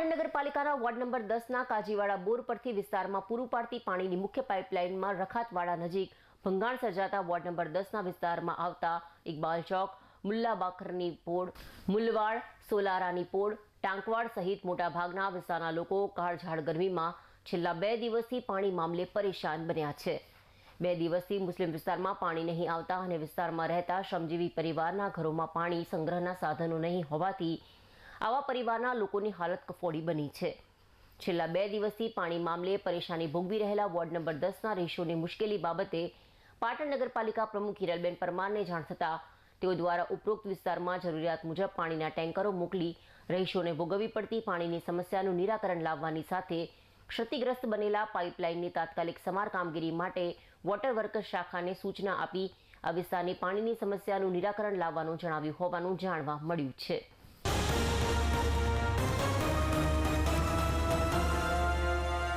પાટણ નગરપાલિકાના ward number દસના કાજીવાડા બોર પરથી વિસ્તારમાં પૂરું પાડતી પાણીની મુખ્ય પાઇપલાઇનમાં રખાતવાડા નજીક ભંગાણ સર્જાતા વોર્ડ નંબર દસના વિસ્તારમાં આવતા ઇકબાલ ચોક મુલ્લા પોળ, મુલવાડ, સોલારાની પોળ, ટાંકવાડ સહિત મોટાભાગના વિસ્તારના લોકો કાળઝાળ ગરમીમાં છેલ્લા બે દિવસથી પાણી મામલે પરેશાન બન્યા છે. બે દિવસથી મુસ્લિમ વિસ્તારમાં પાણી નહીં આવતા અને વિસ્તારમાં રહેતા શ્રમજીવી પરિવારના ઘરોમાં પાણી સંગ્રહના સાધનો નહીં હોવાથી આવા પરિવારના લોકોની હાલત કફોડી બની છે. છેલ્લા બે દિવસથી પાણી મામલે પરેશાની ભોગવી રહેલા વોર્ડ નંબર દસના રહીશોની મુશ્કેલી બાબતે પાટણ નગરપાલિકા પ્રમુખ હિરલબેન પરમારને જાણ થતાં તેઓ દ્વારા ઉપરોક્ત વિસ્તારમાં જરૂરિયાત મુજબ પાણીના ટેન્કરો મોકલી રહીશોને ભોગવવી પડતી પાણીની સમસ્યાનું નિરાકરણ લાવવાની સાથે ક્ષતિગ્રસ્ત બનેલા પાઇપલાઇનની તાત્કાલિક સમાર કામગીરી માટે વોટર વર્કર્સ શાખાને સૂચના આપી આ વિસ્તારની પાણીની સમસ્યાનું નિરાકરણ લાવવાનું જણાવ્યું હોવાનું જાણવા મળ્યું છે.